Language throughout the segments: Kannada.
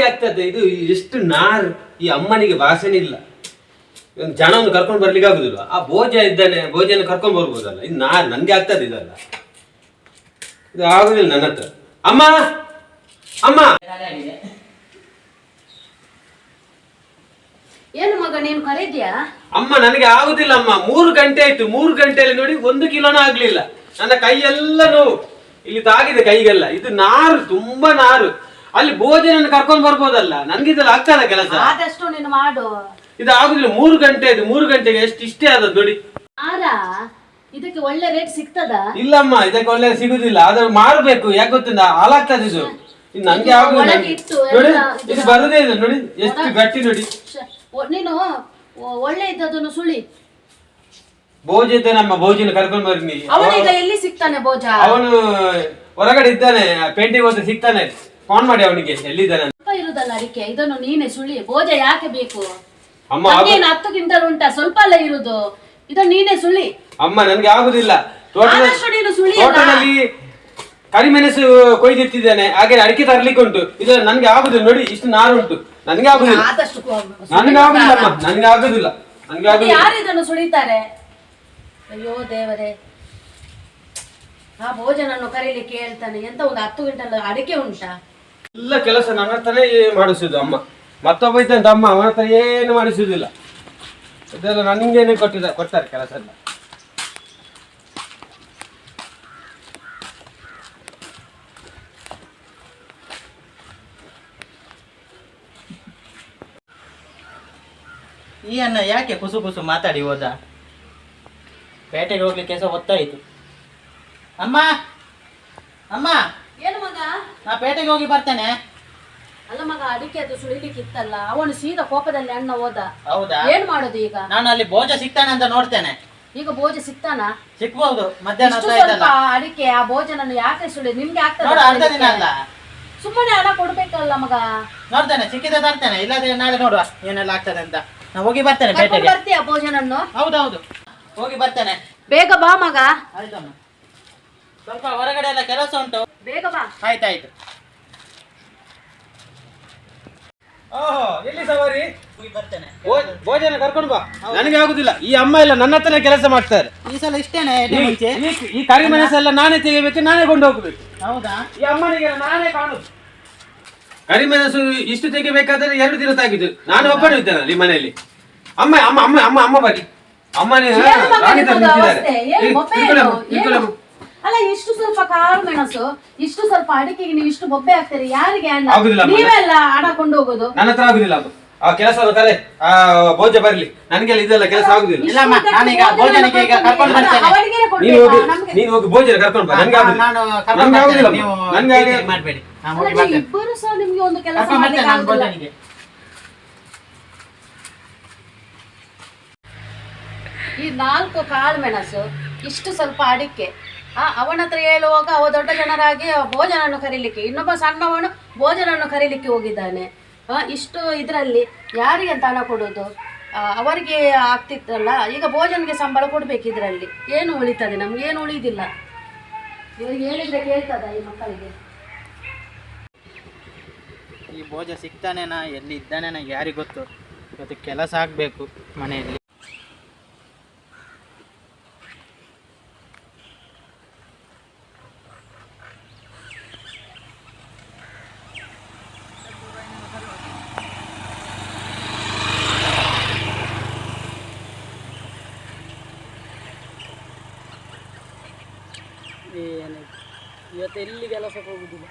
ಯಾರಿಗೆ ಆಗ್ತದೆ. ಇದು ಎಷ್ಟು ನಾರ್ ಈ ಅಮ್ಮನಿಗೆ ವಾಸನೆ ಇಲ್ಲ. ಒಂದು ಜನವನ್ನು ಕರ್ಕೊಂಡು ಬರ್ಲಿಕ್ಕೆ ಆಗುದಿಲ್ಲ ಆ ಭೋಜ ಇದ್ದಾನೆ ಭೋಜನ ಕರ್ಕೊಂಡು ಬರ್ಬೋದಲ್ಲ. ಇದು ನಾ ನನ್ಗೆ ಆಗ್ತದೆ ಇದಲ್ಲ. ಇದು ಆಗುದಿಲ್ಲ ನನ್ನ ಹತ್ರ. ಅಮ್ಮ! ಅಮ್ಮ! ಏನು ಮಗ ನೀನು ಕರೆದ್ಯಾ? ಅಮ್ಮ ನನಗೆ ಆಗುದಿಲ್ಲ ಅಮ್ಮ. ಮೂರು ಗಂಟೆ ಆಯ್ತು. ಮೂರು ಗಂಟೆಯಲ್ಲಿ ನೋಡಿ ಒಂದು ಕಿಲೋನ ಆಗ್ಲಿಲ್ಲ. ನನ್ನ ಎಲ್ಲ ನೋವು. ಇಲ್ಲಿ ತಾಗಿದೆ ಕೈಗೆಲ್ಲ. ಇದು ನಾರು ತುಂಬಾ ನಾರು. ಅಲ್ಲಿ ಭೋಜನ ಕರ್ಕೊಂಡ್ ಬರ್ಬೋದಲ್ಲ? ನನ್ಗೆ ಇದೆಲ್ಲ ಆಗ್ತದ ಕೆಲಸ. ಆದಷ್ಟು ನೀನು ಮಾಡು. ಇದು ಆಗುದಿಲ್ಲ ಮೂರು ಗಂಟೆ ಇದು ಮೂರು ಗಂಟೆಗೆ ಎಷ್ಟು ಇಷ್ಟೇ ಆದದ್ದು ನೋಡಿ. ಆರ ಇದಕ್ಕೆ ಒಳ್ಳೆ ರೇಟ್ ಸಿಗ್ತದ? ಇಲ್ಲಮ್ಮ ಇದಕ್ಕೆ ಒಳ್ಳೆ ಸಿಗುದಿಲ್ಲ. ಆದ್ರೆ ಮಾರ್ಬೇಕು ಯಾಕೆ ಗೊತ್ತಿಲ್ಲ ಹಾಲಾಗ್ತದೆ ಇದು. ಇದು ನಂಗೆ ಇದು ಆಗುದಿಲ್ಲ. ಒಳಗೆ ಇಟ್ಟು ನೋಡಿ ಎಲ್ಲ ಇದು ಬರುದೇ ಇಲ್ಲ ನೋಡಿ ಎಷ್ಟು ಗಟ್ಟಿ ನೋಡಿ. ಶ- ಒ- ನೀನು ಒ- ಒಳ್ಳೆ ಇದ್ದದನ್ನು ಸುಳಿ. ಭೋಜ ಇದ್ದ ನಮ್ಮ ಭೋಜನ ಕರ್ಕೊಂಡು ಬರ್ನಿ ಅವನೀಗ ಎಲ್ಲಿ ಸಿಗ್ತಾನೆ ಭೋಜ? ಅವನು ಹೊರಗಡೆ ಇದ್ದಾನೆ ಪೇಂಟಿಂಗ್ ಹೋದ್ರೆ ಸಿಗ್ತಾನೆ. ಫೋನ್ ಮಾಡಿ ಅವನಿಗೆ ಎಲ್ಲಿದ್ದಾನೆ ಅಂತ. ಸ್ವಲ್ಪ ಇರುದಲ್ಲ ಅದಕ್ಕೆ ಇದನ್ನು ನೀನೆ ಸುಳಿ ಭೋಜ ಯಾಕೆ ಬೇಕು? ಅಮ್ಮ ಏನು ನಮ್ಗೇನು ಹತ್ತು ಕ್ವಿಂಟಲ್ ಉಂಟಾ ಸ್ವಲ್ಪ ಅಲ್ಲ ಇರುದು. ಇದನ್ನು ನೀನೆ ಸುಳಿ ಅಮ್ಮ ನನ್ಗೆ ಆಗುದಿಲ್ಲ. ತೋಟದ ಆದಷ್ಟು ನೀನು ಸುಳಿ ಅಲ್ಲ. ತೋಟದಲ್ಲಿ ಕರಿಮೆಣಸು ಕೊಯ್ದಿಟ್ಟಿದ್ದೇನೆ ಹಾಗೆ ಅಡಿಕೆ ತರ್ಲಿಕ್ಕೆ ಉಂಟು ಇದು ನನ್ಗೆ ಆಗುದಿಲ್ಲ. ನೋಡಿ ಇಷ್ಟು ನಾರು ಉಂಟು. ನನ್ಗೆ ಆಗುದಿಲ್ಲ. ಆದಷ್ಟು ಕೊ- ನನ್ಗೆ ಆಗುದಿಲ್ಲ ಅಮ್ಮ. ನನ್ಗೆ ಆಗುದಿಲ್ಲ. ನನ್ಗೆ ಮತ್ತೆ ಆಗುದಿಲ್ಲ. ಯಾರು ಇದನ್ನು ಸುಳಿತಾರೆ? ಅಯ್ಯೋ ದೇವರೇ. ಆ ಭೋಜನನ್ನು ಕರೀಲಿಕ್ಕೆ ಹೇಳ್ತಾನೆ. ಎಂತ ಒಂದು ಹತ್ತು ಕ್ವಿಂಟಲ್ ಅಡಿಕೆ ಉಂಟಾ? ಎಲ್ಲ ಕೆಲಸ ನನ್ನ ಹತ್ರನೇ ಮಾಡಿಸಿದ್ದು ಅಮ್ಮ. ಮತ್ತೊಬ್ಬ ಇದ್ದಂತ ಅಮ್ಮ ಅವನ ಹತ್ರ ಏನು ಮಾಡಿಸುದಿಲ್ಲ ಅದೆಲ್ಲ ನನಗೇನೆ ಕೊಟ್ಟಿದ, ಕೊಡ್ತಾರೆ ಕೆಲಸ ಎಲ್ಲ ಈ ಅಣ್ಣ ಯಾಕೆ ಕುಸು ಕುಸು ಮಾತಾಡಿ ಹೋದ? ಪೇಟೆಗೆ ಹೋಗ್ಲಿಕ್ಕೆ ಸಹ ಹೊತ್ತಾಯಿತು. ಅಮ್ಮ! ಅಮ್ಮ! ಏನು ಮಗ? ನಾ ಪೇಟೆಗೆ ಹೋಗಿ ಬರ್ತೇನೆ. ಅಲ್ಲ ಮಗ ಅಡಿಕೆ ಅದು ಸುಳಿಲಿಕ್ಕೆ ಇತ್ತಲ್ಲ ಅವನು ಸೀದಾ ಕೋಪದಲ್ಲಿ ಅಣ್ಣ ಹೋದ. ಹೌದಾ? ಏನ್ ಮಾಡೋದು ಈಗ? ನಾನು ಅಲ್ಲಿ ಭೋಜ ಸಿಗ್ತಾನೆ ಅಂತ ನೋಡ್ತೇನೆ. ಈಗ ಭೋಜ ಸಿಗ್ತಾನ? ಸಿಕ್ಬಹುದು ಮಧ್ಯಾಹ್ನ ಇಷ್ಟು ಹೊತ್ತು ಸ್ವಲ್ಪ ಆಯ್ತಲ್ಲ ಅಡಿಕೆ ಆ ಭೋಜನನ್ನು ಯಾಕೆ ಸುಳಿ ನಿಮ್ಗೆ ನೋಡು ಅರ್ಧ ದಿನ ಅಲ್ಲ. ಆಗ್ತದೆ ಸುಮ್ಮನೆ ಹಣ ಕೊಡ್ಬೇಕಲ್ಲ ಮಗ. ನೋಡ್ತೇನೆ ಸಿಕ್ಕಿದ ತರ್ತೇನೆ ಇಲ್ಲಾದ್ರೆ ನಾಳೆ ನೋಡುವ ಏನೆಲ್ಲ ಆಗ್ತದೆ ಅಂತ. ನಾ ಹೋಗಿ ಬರ್ತೇನೆ ಕರ್ಕೊಂಡು ಪೇಟೆಗೆ. ಬರ್ತೀಯ ಭೋಜನನ್ನು? ಹೌದೌದು. ಹೋಗಿ ಬರ್ತೇನೆ. ಬೇಗ ಬಾ ಮಗ. ಆಯ್ತಮ್ಮ. ಸ್ವಲ್ಪ ಹೊರಗಡೆ ಎಲ್ಲ ಕೆಲಸ ಉಂಟು. ಬೇಗ ಬಾ. ಆಯ್ತಾಯ್ತು ಓಹೋ ಎಲ್ಲಿ ಸವಾರಿ? ಹೋಗಿ ಬರ್ತೇನೆ. ಭೋ- ಭೋಜನ ಕರ್ಕೊಂಡು ಬಾ. ನನಗೆ ಆಗುದಿಲ್ಲ. ಈ ಅಮ್ಮ ಎಲ್ಲ ನನ್ನ ಹತ್ರನೇ ಕೆಲಸ ಮಾಡ್ತಾರೆ. ಈ ಸಲ ಇಷ್ಟೇನೆ ಎಡೆ ಈ- ಈ ಕರಿಮೆಣಸೆಲ್ಲ ನಾನೇ ತೆಗಿಬೇಕು ನಾನೇ ಕೊಂಡು ಹೋಗ್ಬೇಕು ಹೌದಾ? ಈ ಅಮ್ಮನಿಗೆ ನಾನೇ ಕಾಣುದು. ಕರಿಮೆಣಸು ಇಷ್ಟು ತೆಗಿಬೇಕಾದ್ರೆ ಎರಡು ದಿನ ತಾಗಿದ್ದು. ನಾನು ಒಬ್ಬನೇ ಇದ್ದೇನಲ್ಲ ನಿಮ್ಮ ಮನೆಯಲ್ಲಿ. ಅಮ್ಮ ಅಮ್ಮ ಅಮ್ಮ ಅಮ್ಮ ಅಮ್ಮ ಬನ್ನಿ. ಅಮ್ಮನೇ ಏನು ರಾಣಿ ತರ ನಿಮ್ಮದು ನಿಂತಿದ್ದಾರೆ. ಅವಸ್ಥೆ? ಏನು ಏನು? ಅಲ್ಲ ಇಷ್ಟು ಸ್ವಲ್ಪ ಕಾಳು ಮೆಣಸು ಇಷ್ಟು ಸ್ವಲ್ಪ ಅಡಿಕೆಗೆ ನೀವು ಇಷ್ಟು ಬೊಬ್ಬೆ ಹಾಕ್ತೀರಿ ಯಾರಿಗೆ ಅಣ್ಣ ಆಗುದಿಲ್ಲ ಅಮ್ಮ. ನೀವೆಲ್ಲ ಹಣ ಕೊಂಡು ಹೋಗೋದು. ನನ್ನ ಹತ್ರ ಆಗುದಿಲ್ಲ ಆ ಕೆಲಸ ಕರೆ ಆ ಭೋಜ ಬರ್ಲಿ. ನನಗೆಲ್ಲ ಇದೆಲ್ಲ ಕೆಲಸ ಆಗುದಿಲ್ಲ. ಇಲ್ಲಮ್ಮ ನಾನೀಗ ಭೋಜನಕ್ಕೆ ಈಗ ಕರ್ಕೊಂಡು ಬರ್ತೇನೆ. ಅವನಿಗೆ ನೀನು ಹೋಗಿ ಭೋಜನ ಕರ್ಕೊಂಡು ಬಾ. ನನಗೆ ಆಗುದಿಲ್ಲ. ನಾನು ಕರ್ಕೊಂಡು ನನ್ಗೆ ಬರ್ತೇನೆ. ಆಗುದಿಲ್ಲ ನೀವು ಅಮ್ಮ. ನನ್ಗೆ ಆಗಿ- ಟೀಚರ್ ಮಾಡ್ಬೇಡಿ. ನಾನು ಹೋಗಿ ಬರ್ತೇನೆ. ಇಬ್ಬರು ಸಹ ನಿಮ್ಗೆ ಒಂದು ಕೆಲಸ ಕರ್ಕೊಂಡು ಬರ್ತೇನೆ ನಾನು ಆಗುದಿಲ್ಲ. ಭೋಜನಿಗೆ ಈ ನಾಲ್ಕು ಕಾಳು ಮೆಣಸು ಇಷ್ಟು ಸ್ವಲ್ಪ ಅಡಿಕೆ ಆ, ಅವನ ಹತ್ರ ಹೇಳುವಾಗ ಅವ ದೊಡ್ಡ ಜನರಾಗಿ ಭೋಜನವನ್ನು ಕರೀಲಿಕ್ಕೆ, ಇನ್ನೊಬ್ಬ ಸಣ್ಣವನು ಭೋಜನವನ್ನು ಕರೀಲಿಕ್ಕೆ ಹೋಗಿದ್ದಾನೆ. ಇಷ್ಟು ಇದರಲ್ಲಿ ಯಾರಿಗೆ ಅಂತ ಹಣ ಕೊಡೋದು ಅವರಿಗೆ ಆಗ್ತಿತ್ತಲ್ಲ, ಈಗ ಭೋಜನಿಗೆ ಸಂಬಳ ಕೊಡಬೇಕು ಇದರಲ್ಲಿ. ಏನು ಉಳಿತದೆ? ನಮ್ಗೆ ಏನು ಉಳಿದಿಲ್ಲ. ಇವ್ರಿಗೆ ಹೇಳಿದ್ರೆ ಕೇಳ್ತದ ಈ ಮಕ್ಕಳಿಗೆ? ಈ ಭೋಜ ಸಿಗ್ತಾನೇನಾ? ಎಲ್ಲಿ ಇದ್ದಾನೇನ? ಯಾರಿಗೆ ಗೊತ್ತು? ಇವತ್ತು ಕೆಲಸ ಆಗಬೇಕು ಮನೆಯಲ್ಲಿ ಇವತ್ತು ಎಲ್ಲಿ ಕೆಲಸ ಹೋಗುದಿಲ್ಲ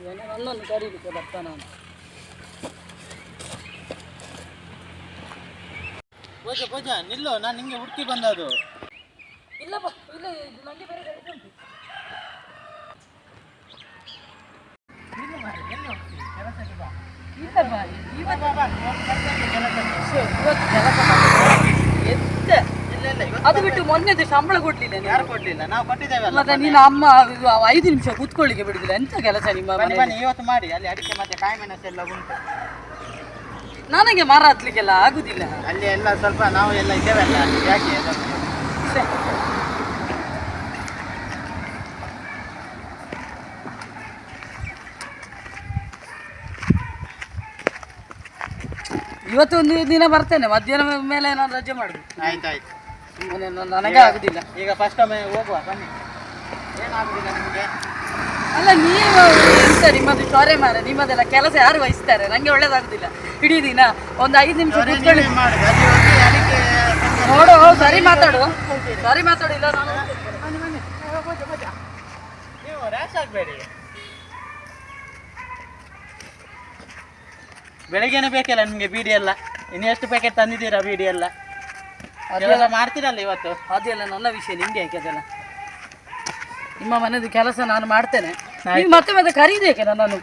ನನ್ನನ್ನು ಕರೀಲಿಕ್ಕೆ ಬರ್ತಾನ ಭೋಜ ಪೂಜಾ ನಿಲ್ಲು ನಾನು ನಿಮಗೆ ಹುಡುಕಿ ಬಂದದು ಇಲ್ಲಪ್ಪ ಇಲ್ಲ ಮಂಡಿ ಬೇರೆ ಉಂಟು ಅದು ಬಿಟ್ಟು ಮೊನ್ನೆದು ಸಂಬಳ ಕೊಡ್ಲಿಲ್ಲ ನೀವು. ಯಾರು ಕೊಡ್ಲಿಲ್ಲ? ನಾವು ಕೊಟ್ಟಿದ್ದೇವೆ ಮತ್ತೆ ನೀನು ಅಮ್ಮ ಐದು ನಿಮಿಷ ಕೂತ್ಕೊಳ್ಳಿಕ್ಕೆ ಬಿಡುದಿಲ್ಲ. ಎಂತ ಕೆಲಸ ನಿಮ್ಮ ಬನ್ನಿ ಮನೆಯಲ್ಲಿ? ಬನ್ನಿ ಇವತ್ತು ಮಾಡಿ. ಅಲ್ಲಿ ಅಡಿಕೆ ಮತ್ತೆ ಕಾಯಿ ಮೆಣಸು ಎಲ್ಲ ಉಂಟು. ನನಗೆ ಮರ ಹತ್ಲಿಕ್ಕೆಲ್ಲ ಆಗುದಿಲ್ಲ. ಅಲ್ಲಿ ಎಲ್ಲ ಸ್ವಲ್ಪ ನಾವು ಎಲ್ಲ ಇದ್ದೇವಲ್ಲ ಯಾಕೆ ಇವತ್ತು ಒಂದು ದಿನ ಬರ್ತೇನೆ. ಮಧ್ಯಾಹ್ನ ಮೇಲೆ ನಾನು ರಜೆ ಮಾಡುದು ಆಯ್ತು. ನನಗೆ ಆಗುದಿಲ್ಲ. ಈಗ ಫಸ್ಟ್ ಒಮ್ಮೆ ಹೋಗುವ ಬನ್ನಿ. ಏನಾಗುದಿಲ್ಲ ನಿಮಗೆ? ಅಲ್ಲ ನೀವು ಎಂತ ನಿಮ್ಮದು ಚೊರೆ ಮಾರ ನಿಮ್ಮದೆಲ್ಲ ಕೆಲಸ ಯಾರು ವಹಿಸ್ತಾರೆ? ನಂಗೆ ಒಳ್ಳೇದಾಗುದಿಲ್ಲ. ಇಡೀ ದಿನ ಒಂದು ಐದು ನಿಮಿಷ ಕೂತ್ಕೊಳ್ಳಿ. ನೋಡು ಸರಿ ಮಾತಾಡು. ಸರಿ ಮಾತಾಡು ಇಲ್ಲ ನಾನು ನೀವು ರ್ಯಾಶ್ ಆಗಬೇಡಿ. ಬೆಳಗ್ಗೆನೆ ಬೇಕಲ್ಲ ನಿಮಗೆ ಬೀಡಿ ಎಲ್ಲ. ಇನ್ನು ಎಷ್ಟು ಪ್ಯಾಕೆಟ್ ತಂದಿದ್ದೀರಾ ಬೀಡಿ ಎಲ್ಲ? ಅದೆಲ್ಲ ಮಾಡ್ತೀರಲ್ಲ ಇವತ್ತು? ಅದೆಲ್ಲ ನನ್ನ ವಿಷಯ ನಿಮ್ಗೆ ಯಾಕೆ ಅದೆಲ್ಲ? ನಿಮ್ಮ ಮನೆಯದು ಕೆಲಸ ನಾನು ಮಾಡ್ತೇನೆ. ನೀವು ಮತ್ತೆ ಮತ್ತೆ ಕರೀದೇಕೆ ನನ್ನನ್ನು?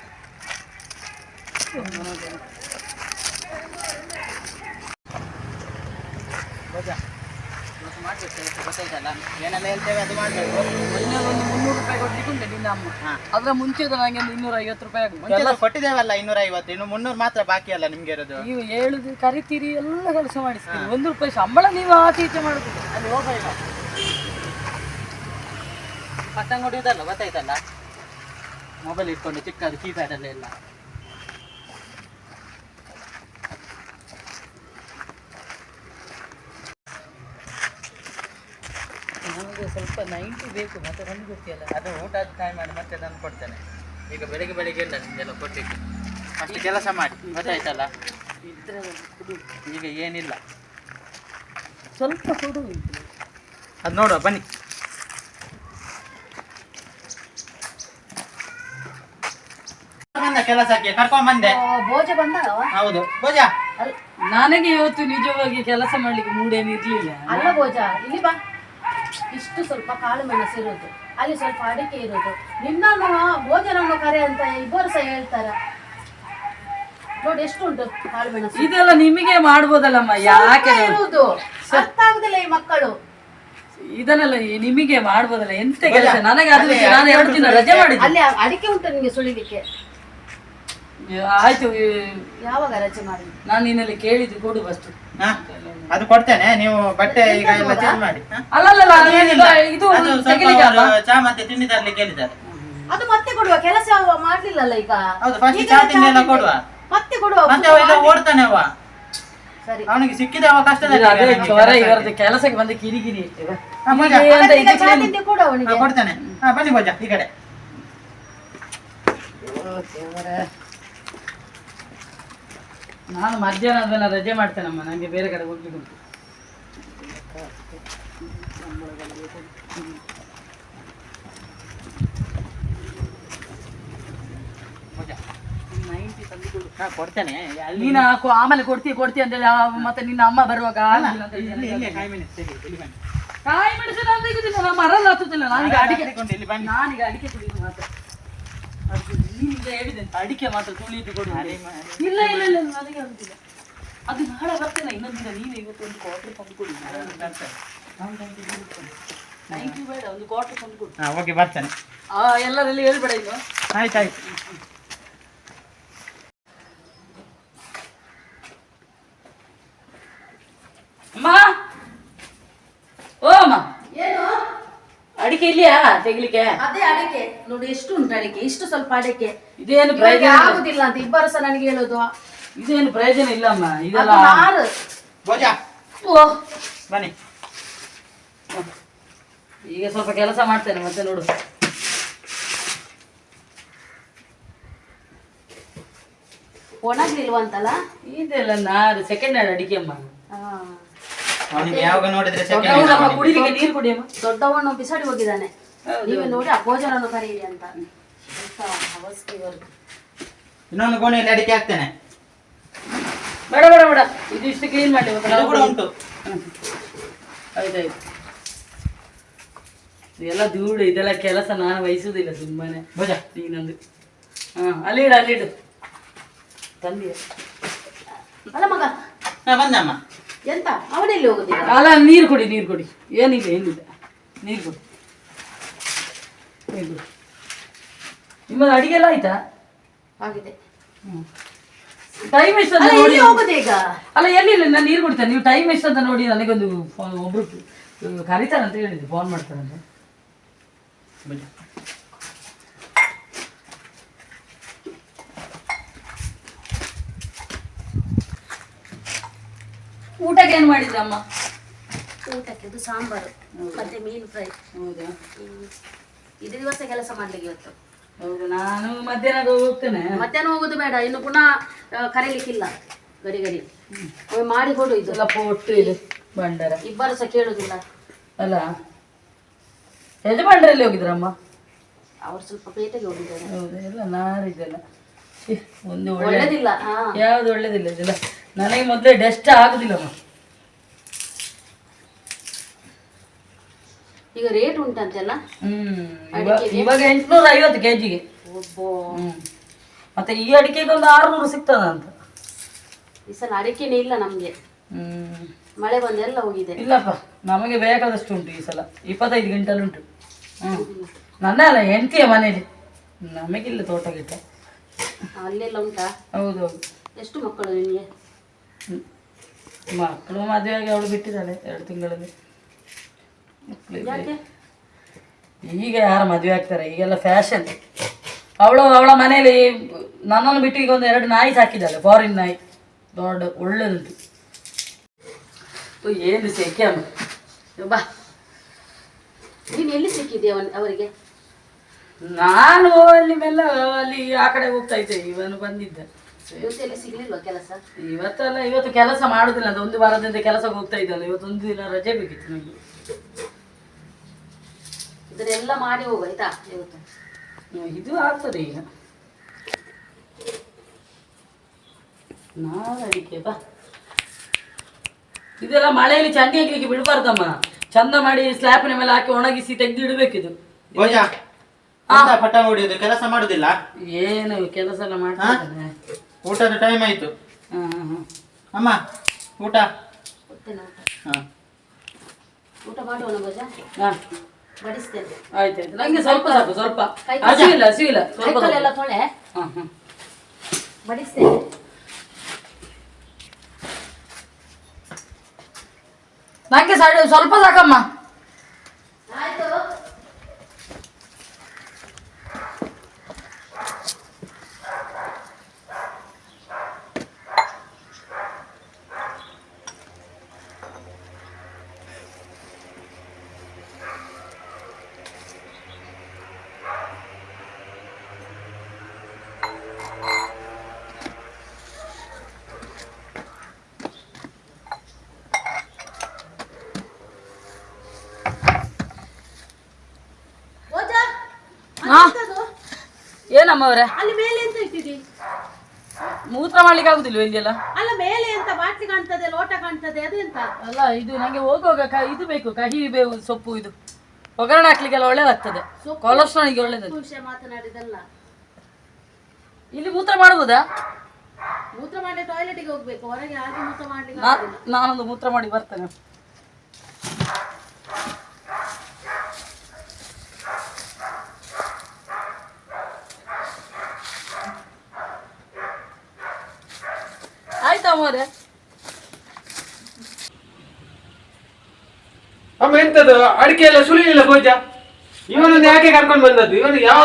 ಗೊತ್ತಾಯ್ತಲ್ಲ ಏನೆಲ್ಲ ಹೇಳ್ತೇವೆ ಅದು ಮಾಡಬೇಕು. ಮೊನ್ನೆ ಒಂದು ಮುನ್ನೂರು ರೂಪಾಯಿ ಕೊಡ್ಲಿಕ್ಕೆ ಉಂಟು ನಿನ್ನ ಅಮ್ಮ. ಅದ್ರ ಮುಂಚೆ ನನಗೆ ಒಂದು ಇನ್ನೂರ ಐವತ್ತು ರೂಪಾಯಿ ಎಲ್ಲ ಕೊಟ್ಟಿದ್ದೇವಲ್ಲ ಇನ್ನೂರ ಐವತ್ತು ಇನ್ನು ಮುನ್ನೂರು ಮಾತ್ರ ಬಾಕಿ ಅಲ್ಲ ನಿಮ್ಗೆ ಇರೋದು ನೀವು ಹೇಳುದು ಕರಿತೀರಿ ಎಲ್ಲ ಕೆಲಸ ಮಾಡಿಸ್ತೀರಿ. ಒಂದು ರೂಪಾಯಿ ಸಂಬಳ ನೀವು ಆಚೆ ಈಚೆ ಅಲ್ಲಿ ಹೋಗಲ್ಲ ಪಟ್ಟಂಗ ಗೊತ್ತಾಯ್ತಲ್ಲ? ಮೊಬೈಲ್ ಇಟ್ಕೊಂಡು ಚಿಕ್ಕದು ಕೀಪ್ಯಾಡ್ ಅಲ್ಲ ನನಗೆ ಸ್ವಲ್ಪ ನೈಂಟಿ ಬೇಕು ಮತ್ತೆ ನನಗೆ ಗೊತ್ತಿಲ್ಲ. ಅದು ಊಟ ಟೈಮ್ ಮಾಡಿ ಮತ್ತೆ ನಾನು ಕೊಡ್ತೇನೆ. ಈಗ ಬೆಳಿಗ್ಗೆ ಬೆಳಿಗ್ಗೆ ಇಲ್ಲ ನಿಮ್ಗೆಲ್ಲ ಕೊಟ್ಟಿದ್ದು. ಅಷ್ಟು ಕೆಲಸ ಮಾಡಿ ಗೊತ್ತಾಯ್ತಲ್ಲ? ಇದ್ರೆ ಈಗ ಏನಿಲ್ಲ. ಸ್ವಲ್ಪ ಕೊಡು ಅದು ನೋಡುವ ಬನ್ನಿ. ಬಂದ ಕೆಲಸಕ್ಕೆ ಕರ್ಕೊಂಡ್ ಬಂದೆ. ಭೋಜ ಬಂದ ಹೌದು. ಭೋಜ? ನನಗೆ ಇವತ್ತು ನಿಜವಾಗಿ ಕೆಲಸ ಮಾಡ್ಲಿಕ್ಕೆ ಮೂಡೇನು ಇರ್ಲಿಲ್ಲ. ಅಲ್ಲ ಭೋಜ ಇಲ್ಲಿ ಬಾ. ಇಷ್ಟು ಸ್ವಲ್ಪ ಕಾಳು ಮೆಣಸು ಇರೋದು. ಅಲ್ಲಿ ಸ್ವಲ್ಪ ಅಡಿಕೆ ಇರೋದು. ನಿನ್ನನ್ನು ಭೋಜನವನ್ನು ಕರೆ ಅಂತ ಇಬ್ಬರು ಸಹ ಹೇಳ್ತಾರ. ನೋಡಿ ಎಷ್ಟು ಉಂಟು ಕಾಳು ಮೆಣಸು? ಇದೆಲ್ಲ ನಿಮಗೆ ಮಾಡ್ಬೋದಲ್ಲಮ್ಮ ಯಾಕೆ ಇರುವುದು. ಅರ್ಥ ಆಗುದಿಲ್ಲ ಈ ಮಕ್ಕಳು. ಇದನ್ನೆಲ್ಲ ನಿಮಗೆ ಮಾಡ್ಬೋದಲ್ಲ ಎಂತ ಕೆಲಸ? ನನಗೆ ಅದು ನಾನು ಎರಡು ದಿನ ರಜೆ ಮಾಡಿದ್ದೆ. ಅಲ್ಲಿ ಅಡಿಕೆ ಉಂಟು ನಿಮಗೆ ಸುಳಿಲಿಕ್ಕೆ ಆಯ್ತು ಯಾವಾಗ ರಜೆ ಮಾಡಿ ನಾನು ನಿನ್ನಲ್ಲಿ ಕೇಳಿದ್ದು ಕೊಡು ಬಸ್ತು ಹಾ? ಅದು ಕೊಡ್ತೇನೆ ನೀವು ಬಟ್ಟೆ ಈಗ ಎಲ್ಲ ಚೇಂಜ್ ಮಾಡಿ? ಅಲ್ಲಲ್ಲ ಏನಿಲ್ಲ. ಇದು ಅದು ಸ್ವಲ್ಪ ತೆಗಿಲಿಕ್ಕೆ ಅಲ್ಲ? ಅವರು ಚಾ ಮತ್ತೆ ತಿಂಡಿ ತರ್ಲಿಕ್ಕೆ ಹೇಳಿದ್ದಾರೆ. ಅದು ಮತ್ತೆ ಕೊಡುವ ಕೆಲಸ ಮಾಡ್ಲಿಲ್ಲಲ್ಲ ಈಗ? ಹೌದು ಫಸ್ಟ್ ಚಾ ತಿಂಡಿ ಎಲ್ಲ ಕೊಡುವ. ಮತ್ತೆ ಕೊಡುವ ಮತ್ತೆ ಅವ ಎಲ್ಲ ಓಡ್ತಾನೆ ಅವ ಸರಿ. ಅವನಿಗೆ ಸಿಕ್ಕಿದೆ ಅವ ಕಷ್ಟದಲ್ಲಿ ಅದೇ ಅವನಿಗೆ ಜ್ವರ ಇವರದ್ದು ಕೆಲಸಕ್ಕೆ ಬಂದು ಕಿರಿಕಿರಿ ಕೊಡ್ತಾನೆ ಹಾ. ಹೀಗೆ ಅಂತ ಮತ್ತೆ ಈಗ ಇದಕ್ಕೆ ಚಾ ಏನು- ತಿಂಡಿ ಕೊಡು ಹಾ, ಕೊಡ್ತೇನೆ. ಹಾ ಬನ್ನಿ ಭೋಜ ಈ ಕಡೆ. ನಾನು ಮಧ್ಯಾಹ್ನ ಆದ್ಮೇಲೆ ರಜೆ ಮಾಡ್ತೇನಮ್ಮ ನನಗೆ ಬೇರೆ ಕಡೆ ಹೋಗ್ಲಿಕ್ಕೆ ಉಂಟು. ಕೊಡ್ತೇನೆ. ನೀನು ಹಾಕು ಆಮೇಲೆ ಕೊಡ್ತೀಯ ಕೊಡ್ತೀಯ ಅಂತ ಹೇಳಿ ಮತ್ತೆ ನಿನ್ನ ಅಮ್ಮ ಬರುವಾಗ ಕಾಯಿ ಮೆಣಸು ತೆಗಿ, ಇಲ್ಲಿ ಬನ್ನಿ. ಕಾಯಿ ಮೆಣಸು ನಾನು ತೆಗುದಿಲ್ಲ ನಮ್ಮ ಮರಲ್ಲ ಹತ್ತುದಿಲ್ಲ ನಾನೀಗ ಅಡಿಕೆ ನಾನೀಗ ಅಡಿಕೆ ತುಳಿದು ಮಾತ್ರ. ಅಂತ ಅಡಿಕೆ ಮಾತ್ರ ತುಳಿದು ಕೊಡು. ಇಲ್ಲ ಇಲ್ಲ ಇಲ್ಲ ನನಗೆ ಆಗುದಿಲ್ಲ ಅದು ನಾಳೆ ಬರ್ತೇನೆ ಇನ್ನೊಂದು ದಿನ ನೀನು ಇವತ್ತು ಒಂದು ಕ್ವಾರ್ಟರ್ ತಂದು ಕೊಡಿ. ನೈಂಟಿ ಬೇಡ ಒಂದು ಕ್ವಾರ್ಟರ್ ತಂದು ಕೊಡು. ಓಕೆ ಬರ್ತೇನೆ. ಆ ಎಲ್ಲರಲ್ಲಿ ಹೇಳ್ಬೇಡ ಇನ್ನು. ಆಯ್ತು ಅಮ್ಮ ಓ ಅಮ್ಮ ಏನು ಇಲ್ಲಿಯಾ ತೆಗಿಲಿಕ್ಕೆ? ಅದೇ ಅಡಿಕೆ. ನೋಡಿ ಎಷ್ಟು ಉಂಟು ಅಡಿಕೆ? ಇಷ್ಟು ಸ್ವಲ್ಪ ಅಡಿಕೆ. ಇದೇನು ಇವರಿಗೆ ಪ್ರಯೋಜನ ಇಲ್ಲ. ಆಗುದಿಲ್ಲ ಅಂತ ಇಬ್ಬರು ಸಹ ನನಗೆ ಹೇಳೋದು. ಇದೇನು ಪ್ರಯೋಜನ ಇಲ್ಲ ಅಮ್ಮ. ಅದು ಇದೆಲ್ಲ ನಾರು. ಭೋಜ ಓ. ಬನ್ನಿ. ಈಗ ಸ್ವಲ್ಪ ಕೆಲಸ ಮಾಡ್ತೇನೆ ಮತ್ತೆ ನೋಡು. ಒಣಗ್ಲಿಲ್ವಂತಲ್ಲ ಇದೆಲ್ಲ ನಾರು ಸೆಕೆಂಡ್ ಹ್ಯಾಂಡ್ ಅಡಿಕೆ ಅಮ್ಮ. ಹಾ. ಅವನಿಗೆ ಯಾವಾಗ ನೋಡಿದ್ರೆ ಕುಡಿಲಿಕ್ಕೆ ನೀರು ಕುಡಿಯಮ್ಮ. ದೊಡ್ಡವನು ಬಿಸಾಡಿ ಹೋಗಿದ್ದಾನೆ. ನೀವು ನೋಡಿ ಆ ಭೋಜನನ್ನು ಕರೀರಿ ಅಂತ. ಎಂತ ಅವಸ್ಥೆ ಇವ್ರದ್ದು. ಇನ್ನೊಂದು ಕೋಣೆಯಲ್ಲಿ ಅಡಿಕೆ ಹಾಕ್ತೇನೆ. ಬೇಡ ಬೇಡ ಬೇಡ. ಇದು ಇಷ್ಟು ಕ್ಲೀನ್ ಮಾಡಿ ಮತ್ತೆ ನಾವು ಕೂಡ ಕುಡಿ- ಉಂಟು. ಆಯ್ತಾಯ್ತು ಇದೆಲ್ಲ ಧೂಳು ಇದೆಲ್ಲ ಕೆಲಸ ನಾನು ವಹಿಸುವುದಿಲ್ಲ ಸುಮ್ಮನೆ. ಭೋಜ. ನೀನೊಂದು. ಹಾ ಅಲ್ಲಿಡು ಅಲ್ಲಿಡು. ತಂದಿಯ? ಅಲ್ಲ ಮಗ. ಹಾ ಬಂದಮ್ಮ ಎಂತ? ಅವನೆಲ್ಲಿ ಹೋಗುದಿಲ್ಲ? ಅಲ್ಲ ನೀರು ಕೊಡಿ ನೀರು ಕೊಡಿ. ಏನಿದೆ ಏನಿದೆ? ನೀರು ಕೊಡಿ. ನೀರು ಕೊಡಿ. ನಿಮ್ಮದು ಅಡಿಗೆ ಎಲ್ಲ ಆಯ್ತಾ? ಆಗಿದೆ. ಹ್ಞೂ ಟೈಮ್ ಎಷ್ಟು ಅಂತ ನೋಡಿ. ಹೋಗುದು ಈಗ? ಅಲ್ಲ ಎಲ್ಲಿಲ್ಲ ನಾನು ನೀರು ಕುಡಿತೇನೆ. ನೀವು ಟೈಮ್ ಎಷ್ಟು ಅಂತ ನೋಡಿ ನನಗೊಂದು ಫೋ- ಒಬ್ರು ಕರೀತಾರಂತ ಹೇಳಿದ್ರು. ಫೋನ್ ಮಾಡ್ತಾರಂತೆ. ಬನ್ನಿ. ಊಟಕ್ಕೆ ಏನು ಮಾಡಿದ್ರಮ್ಮ? ಊಟಕ್ಕೆ ಇದು ಸಾಂಬಾರು ಮತ್ತೆ ಮೀನು ಫ್ರೈ. ಹೌದಾ? ಇದು ದಿವಸ ಕೆಲಸ ಮಾಡ್ಲಿಕ್ಕೆ ಇವತ್ತು. ಹೌದು ನಾನು ಮಧ್ಯಾಹ್ನ ಹೋಗ್ತೇನೆ. ಮಧ್ಯಾಹ್ನ ಹೋಗುದು ಬೇಡ ಇನ್ನು ಪುನಃ ಕರೀಲಿಕ್ಕಿಲ್ಲ. ಗಡಿ ಗಡಿ. ಮಾಡಿ ಕೊಡು ಇದು. ಒಟ್ಟು ಇದು ಭಂಡಾರ. ಇಬ್ಬರು ಸಹ ಕೇಳುದಿಲ್ಲ. ಅಲ್ಲ ಯಜಮಾನ್ರಲ್ಲಿ ಹೋಗಿದ್ರಮ್ಮ? ಅವ್ರು ಸ್ವಲ್ಪ ಪೇಟೆಗೆ ಹೋಗಿದ್ದಾರೆ. ಹೌದು? ಎಲ್ಲ ನಾರಿದ್ದೆಲ್ಲ ಒಂದು ಒಳ್ಳೆದಿಲ್ಲ ಯಾವ್ದು ಒಳ್ಳೇದಿಲ್ಲ ಇದೆಲ್ಲ. ನನಗೆ ಮೊದಲೇ ಡಸ್ಟ್ ಆಗುದಿಲ್ಲಮ್ಮ. ಈಗ ರೇಟ್ ಉಂಟಂತೆಲ್ಲ? ಹ್ಮ್ ಇವ- ಇವಾಗ ಎಂಟ್ನೂರ ಐವತ್ತು ಕೆಜಿಗೆ ಜಿಗೆ ಮತ್ತೆ ಈ ಅಡಿಕೆಗೆ ಒಂದು ಆರುನೂರು ಸಿಗ್ತದ ಅಂತ. ಈ ಸಲ ಅಡಿಕೆನೇ ಇಲ್ಲ ನಮಗೆ. ಹ್ಮ್. ಮಳೆ ಬಂದು ಎಲ್ಲ ಹೋಗಿದೆ. ಇಲ್ಲಪ್ಪ ನಮಗೆ ಬೇಕಾದಷ್ಟು ಉಂಟು ಈ ಸಲ. ಇಪ್ಪತ್ತೈದು ಗಂಟಲು ಉಂಟು. ಹ್ಮ್. ನನ್ನ ಅಲ್ಲ ಹೆಂಡತಿಯ ಮನೇಲಿ. ನಮಗಿಲ್ಲ ತೋಟ ಗಿಟ್ಟ ಅಲ್ಲೆಲ್ಲ ಉಂಟಾ? ಹೌದು ಹೌದು ಎಷ್ಟು ಮಕ್ಕಳು ನಿಮಗೆ. ಮಕ್ಕಳು ಮದುವೆಯಾಗಿ ಅವಳು ಬಿಟ್ಟಿದ್ದಾಳೆ ಎರಡು ತಿಂಗಳಲ್ಲಿ. ಈಗ ಯಾರು ಮದುವೆ ಆಗ್ತಾರೆ? ಈಗೆಲ್ಲ ಫ್ಯಾಷನ್ ಅವಳು ಅವಳ ಮನೇಲಿ ನನ್ನನ್ನು ಬಿಟ್ಟು ಈಗ ಒಂದು ಎರಡು ನಾಯಿ ಸಾಕಿದ್ದಾಳೆ ಫಾರಿನ್ ನಾಯಿ. ದೊಡ್ಡ ಒಳ್ಳೆದುಂಟು. ಏನು ಸೆಕೆ ಅಮ್ಮ. ಬಾ. ನೀನು ಎಲ್ಲಿ ಸಿಕ್ಕಿದ್ಯಾ ಅವನ್ ಅವರಿಗೆ? ನಾನು ಅಲ್ಲಿ ಮೆಲ್ಲ ಅಲ್ಲಿ ಆ ಕಡೆ ಹೋಗ್ತಾ ಇದ್ದೆ ಇವನು ಬಂದಿದ್ದ. ಸಿಗ್ಲಿಲ್ವಾ ಕೆಲಸ? ಇವತ್ತಲ್ಲ ಇವತ್ತು ಕೆಲಸ ಮಾಡುದಿಲ್ಲ ಅಂತ. ಒಂದು ವಾರದಿಂದ ಕೆಲಸಕ್ಕೆ ಹೋಗ್ತಾ ಇದ್ದಲ್ಲ. ಇವತ್ತು ಒಂದು ದಿನ ರಜೆ ಬೇಕಿತ್ತು ನನಗೆ ಇದನ್ನೆಲ್ಲ ಮಾಡಿ ಹೋಗು ಆಯ್ತಾ? ಇವತ್ತು. ಇದು ಆಗ್ತದೆ ಈಗ. ನಾಳೆ ಅಡಿಕೆ ಬಾ. ಇದೆಲ್ಲ ಮಳೆಯಲ್ಲಿ ಚಂಡಿ ಹಾಕ್ಲಿಕ್ಕೆ ಬಿಡಬಾರ್ದಮ್ಮ. ಚಂದ ಮಾಡಿ ಸ್ಲ್ಯಾಪಿನ ಮೇಲೆ ಹಾಕಿ ಒಣಗಿಸಿ ತೆಗೆದು ಇಡಬೇಕಿದು ಭೋಜ ಎಂತ ಪಟ ಹೊಡಿಯೋದು ಕೆಲಸ ಮಾಡುದಿಲ್ಲ? ಏನು ಕೆಲಸ ಎಲ್ಲ ಮಾಡ್ತಾನೆ ಊಟದ ಟೈಮ್ ಆಯ್ತು. ಹಾಂ ಹಾಂ ಅಮ್ಮ ಊಟ? ಹಾ. ಊಟ ಮಾಡೋಣ ಭೋಜ? ಹಾಂ. ಬಡಿಸ್ತೇನೆ. ಆಯ್ತಾಯ್ತು. ನಂಗೆ ಸ್ವಲ್ಪ ಸಾಕು ಸ್ವಲ್ಪ. ಕೈ- ಹಸಿವಿಲ್ಲ ಹಸಿವಿಲ್ಲ ಸ್ವಲ್ಪ ಕೈಕಲ್ಲೆಲ್ಲ ತೊಳೆ. ಹಾಂ ಹಾಂ. ಬಡಿಸ್ತೇನೆ. ನಂಗೆ ಸಣ್ಣ ಸ್ವಲ್ಪ ಸಾಕಮ್ಮ ಆಯ್ತು ಭೋಜ ಹಾ ಏನಮ್ಮ ಅವರೇ ಅಲ್ಲಿ ಮೇಲೆ ಎಂತ ಇಟ್ಟಿದಿ ಮೂತ್ರ ಮಾಡ್ಲಿಕ್ಕೆ ಆಗುದಿಲ್ವ ಎಲ್ಲ ಅಲ್ಲ ಮೇಲೆ ಎಂತ ಬಾಟ್ಲಿ ಕಾಣ್ತದೆ ಲೋಟ ಕಾಣ್ತದೆ ಅದು ಎಂತ? ಅಲ್ಲ ಇದು ನಂಗೆ ಹೋಗುವಾಗ ಕ- ಇದು ಬೇಕು ಕಹಿ ಬೇವು ಸೊಪ್ಪು ಇದು. ಒಗ್ಗರಣೆ ಹಾಕ್ಲಿಕ್ಕೆಲ್ಲ ಒಳ್ಳೇದಾಗ್ತದೆ. ಕೊಲೆಸ್ಟ್ರಾಲ್ಗೆ ಒಳ್ಳೇದು ವಿಷಯ ಮಾತನಾಡಿದಲ್ಲ. ಇಲ್ಲಿ ಮೂತ್ರ ಮಾಡ್ಬೋದಾ ಮೂತ್ರ ಮಾಡಿ ಟಾಯ್ಲೆಟ್ಗೆ ಹೋಗ್ಬೇಕು ಹೊರಗೆ ಹಾಗೆ ಮೂತ್ರ ಮಾಡ್ಲಿಕ್ಕೆ ನಾ-. ನಾನೊಂದು ಮೂತ್ರ ಮಾಡಿ ಬರ್ತೇನೆ ಆಯ್ತಾ ಅಮ್ಮವ್ರೆ ಅಮ್ಮ ಎಂತದ್ದು ಅಡಿಕೆ ಎಲ್ಲ ಸುಲಿಲಿಲ್ಲ ಗೋಜ ಇವನು ಯಾಕೆ ಕರ್ಕೊಂಡು ಬಂದದ್ದು? ಇವನು ಯಾವ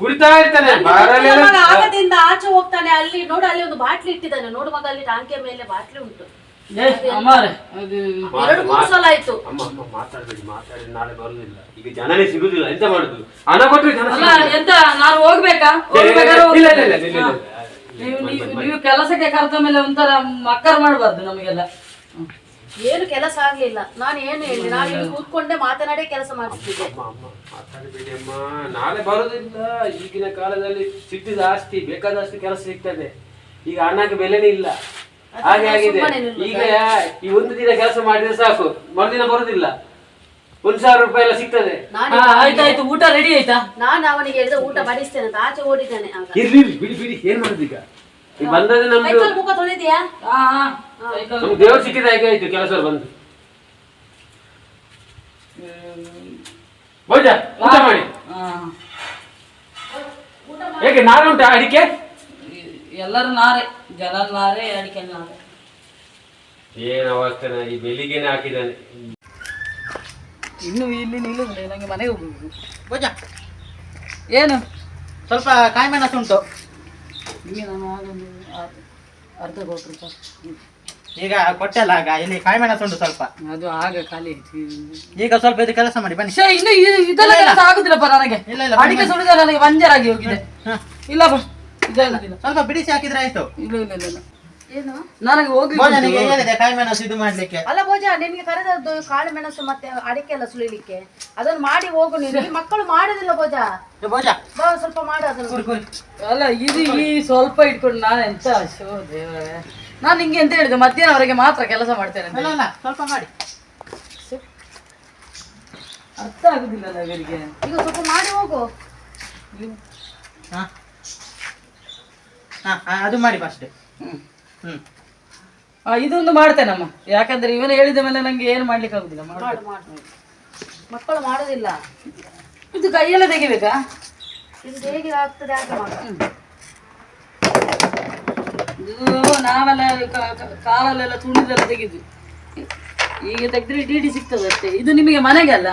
ಕುಡಿತಾ ಇರ್ತಾನೆ ಬಾರಲ್ಲಿ ಮಗ ಆಗದಿಂದ ಆಚೆ ಹೋಗ್ತಾನೆ ಅಲ್ಲಿ ನೋಡು ಅಲ್ಲಿ ಒಂದು ಬಾಟ್ಲಿ ಇಟ್ಟಿದ್ದಾನೆ. ನೋಡು ಮಗ ಅಲ್ಲಿ ಟಾಂಕಿಯ ಮೇಲೆ ಬಾಟ್ಲಿ ಉಂಟು. ಏ ಅಮ್ಮವ್ರೆ ಅದು ಎರಡು ಮೂರು ಸಲ ಆಯ್ತು. ಅಮ್ಮ ಅಮ್ಮ ಮಾತಾಡ್ಬೇಡಿ ಮಾತಾಡಿ ನಾಳೆ ಬರುದಿಲ್ಲ. ಈಗ ಜನನೇ ಸಿಗುದಿಲ್ಲ ಎಂತ ಮಾಡುದು? ಹಣ ಕೊಟ್ಟರೆ ಜನ ಅಲ್ಲ ಸಿಗುದಿಲ್ಲ. ಎಂತ ನಾನು ಹೋಗ್ಬೇಕಾ? ಇಲ್ಲ, ಇಲ್ಲ, ಹೋಗ್ಬೇಕಾದ್ರೆ ಇಲ್ಲ, ಇಲ್ಲ, ಹೋಗ್ತೇನೆ. ಇಲ್ಲ, ಇಲ್ಲ, ಇಲ್ಲ, ಇಲ್ಲ. ನೀವು ನೀವು- ನೀವು ಕೆಲಸಕ್ಕೆ ಕರೆದ ಮೇಲೆ ಒಂಥರ ಮಕ್ಕರ್ ಮಾಡಬಾರ್ದು ನಮಗೆಲ್ಲ. ಏನು ಕೆಲಸ ಆಗ್ಲಿಲ್ಲ. ನಾನು ಏನು ಹೇಳಿ? ನಾನು ಇಲ್ಲಿ ಕೂತ್ಕೊಂಡೆ ಮಾತನಾಡೇ ಕೆಲಸ ಮಾಡ್ತಿದ್ದೆ. ಅಮ್ಮ ಅಮ್ಮ ಮಾತಾಡಬೇಡಿ ಅಮ್ಮ. ನಾಳೆ ಬರೋದಿಲ್ಲ ಈಗಿನ ಕಾಲದಲ್ಲಿ ಸಿಕ್ಕಿದ ಆಸ್ತಿ ಬೇಕಾದಷ್ಟು ಕೆಲಸ ಸಿಗ್ತದೆ. ಈಗ ಹಣಕ್ಕೆ ಬೆಲೆನೇ ಇಲ್ಲ. ಹಾಗೆ ಆಗಿದೆ. ಈಗ ಈ ಒಂದು ದಿನ ಕೆಲಸ ಮಾಡಿದ್ರೆ ಸಾಕು. ಮರುದಿನ ಬರುದಿಲ್ಲ. ಒಂದ್ ಸಾವಿರ ರೂಪಾಯಿ ಎಲ್ಲ ಸಿಗ್ತದೆ. ಆಯ್ತಾಯ್ತು ಊಟ ರೆಡಿ ಆಯ್ತಾ? ನಾನು ಅವನಿಗೆ ಹೇಳಿದ ಊಟ ಬಡಿಸ್ತೇನೆ ಅಂತ ಆಚೆ ಓಡಿದ್ದಾನೆ ಇರ್ಲಿ ಬಿಡಿ ಬಿಡಿ. ಏನ್ ಮಾಡುದು ಈಗ ಬಂದದ್ದು ನಮ್ದು ಕೈಕಾಲು ಮುಖ ತೊಳೆದಿಯಾ? ಹಾ ಹಾ ಸೈಕಲ್ ನಮ್ಗೆ ದೇವ್ರು ಸಿಕ್ಕಿದ ಹಾಗೆ ಆಯ್ತು ಕೆಲಸ ಬಂದು. ಬೋಜಾ ಊಟ ಮಾಡಿ. ಹಾ. ಹೇಗೆ ನಾರು ಉಂಟಾ ಅಡಿಕೆ? ಎಲ್ಲರೂ ನಾರೆ ಜನ ನಾರೆ ಅಡಿಕೆ ನಾರೆ. ಏನು ಅವಸ್ಥೆ ಈ ಬೆಳಿಗ್ಗೆನೆ ಹಾಕಿದ್ದಾನೆ. ಇನ್ನು ಇಲ್ಲಿ ನಿಲ್ಲುದ್ರೆ ನಂಗೆ ಮನೆಗೆ ಹೋಗ್ಬೇಕು. ಭೋಜ ಏನು? ಸ್ವಲ್ಪ ಕಾಯಿ ಮೆಣಸು ಉಂಟು. ನಾನು ಆಗೊಂದು ಅರ್ಧ ಕೊಟ್ಟರು. ಈಗ ಕೊಟ್ಟಲ್ಲ ಆಗ ಇಲ್ಲಿ ಕಾಯಿ ಮೆಣಸು ಉಂಟು ಸ್ವಲ್ಪ. ಅದು ಆಗ ಖಾಲಿ ಆಯ್ತು. ಈಗ ಸ್ವಲ್ಪ ಇದು ಕೆಲಸ ಮಾಡಿ ಬನ್ನಿ. ಇನ್ನು ಇ- ಇದೆಲ್ಲ ಕೆಲಸ ಆಗುದಿಲ್ಲಪ್ಪ ನನಗೆ. ಇಲ್ಲ, ಇಲ್ಲ, ಅಡಿಕೆ ಸುಡಿದ ನನಗೆ ಬಂಜರಾಗಿ ಹೋಗಿದೆ. ಹ. ಇಲ್ಲ ಬಾ ಇದಾಗುದಿಲ್ಲ ಸ್ವಲ್ಪ ಬಿಡಿಸಿ ಹಾಕಿದ್ರೆ ಆಯ್ತು. ಇಲ್ಲ ಇಲ್ಲ ಇಲ್ಲ. ನನಗೆ ಹೋಗಿ ಭೋಜನಿಗೆ ಉಂಟು. ಹೇಳಿದೆ ಕಾಯಿ ಮೆಣಸು ಇದು ಮಾಡ್ಲಿಕ್ಕೆ. ಅಲ್ಲ ಭೋಜ ನಿನ್ಗೆ ಕರೆದದ್ದು ಕಾಳು ಮೆಣಸು ಮತ್ತೆ ಅಡಿಕೆ ಎಲ್ಲ ಸುಳಿಲಿಕ್ಕೆ ಅದನ್ನ ಮಾಡಿ ಹೋಗು ನೀನು. ಈ ಮಕ್ಕಳು ಮಾಡುದಿಲ್ಲ ಭೋಜ ಏ, ಭೋಜ ಬಾ ಸ್ವಲ್ಪ ಮಾಡು ಅದನ್ನ. ಕುರಿ ಕುರಿ. ಅಲ್ಲ ಇದು ಈ ಸ್ವಲ್ಪ ಇಟ್ಕೊಂಡು ನಾನು ಎಂತ ಶೋ ದೇವರೇ. ನಾನು ನಿಂಗೆ ಎಂತ ಹೇಳಿದೆ? ಮಧ್ಯಾಹ್ನವರೆಗೆ ಮಾತ್ರ ಕೆಲಸ ಮಾಡ್ತೇನೆ ಅಂತ. ಅಲ್ಲ ಅಲ್ಲ ಸ್ವಲ್ಪ ಮಾಡಿ. ಅರ್ಥ ಆಗುದಿಲ್ಲ ಇವರಿಗೆ. ಈಗ ಸ್ವಲ್ಪ ಮಾಡಿ ಹೋಗು. ಹಾ. ಹಾ ಹಾ, ಅದು ಮಾಡಿ ಫಸ್ಟ್ ಹ್ಮ್. ಇದೊಂದು ಮಾಡ್ತೇನಮ್ಮ ಯಾಕಂದ್ರೆ ಇವನು ಹೇಳಿದ ಮೇಲೆ ನಂಗೆ ಏನು ಮಾಡ್ಲಿಕ್ಕೆ ಆಗುದಿಲ್ಲ ಮಾಡು. ಮಾಡು ಮಾಡು. ಮಕ್ಕಳು ಮಾಡೋದಿಲ್ಲ. ಇದು ಕೈಯೆಲ್ಲ ತೆಗಿಬೇಕಾ? ಇದು ಹೇಗೆ ಆಗ್ತದೆ ಮಾಡು. ಇದು ನಾವೆಲ್ಲ ಕಾಲಲ್ಲೆಲ್ಲ ತುಂಡಿದೆಲ್ಲ ತೆಗೆದು. ಈಗ ತೆಗೆದ್ರೆ ಡಿ ಡಿ ಸಿಗ್ತದೆ ಅಷ್ಟೇ. ಇದು ನಿಮಗೆ ಮನೆಗೆ ಅಲ್ಲ.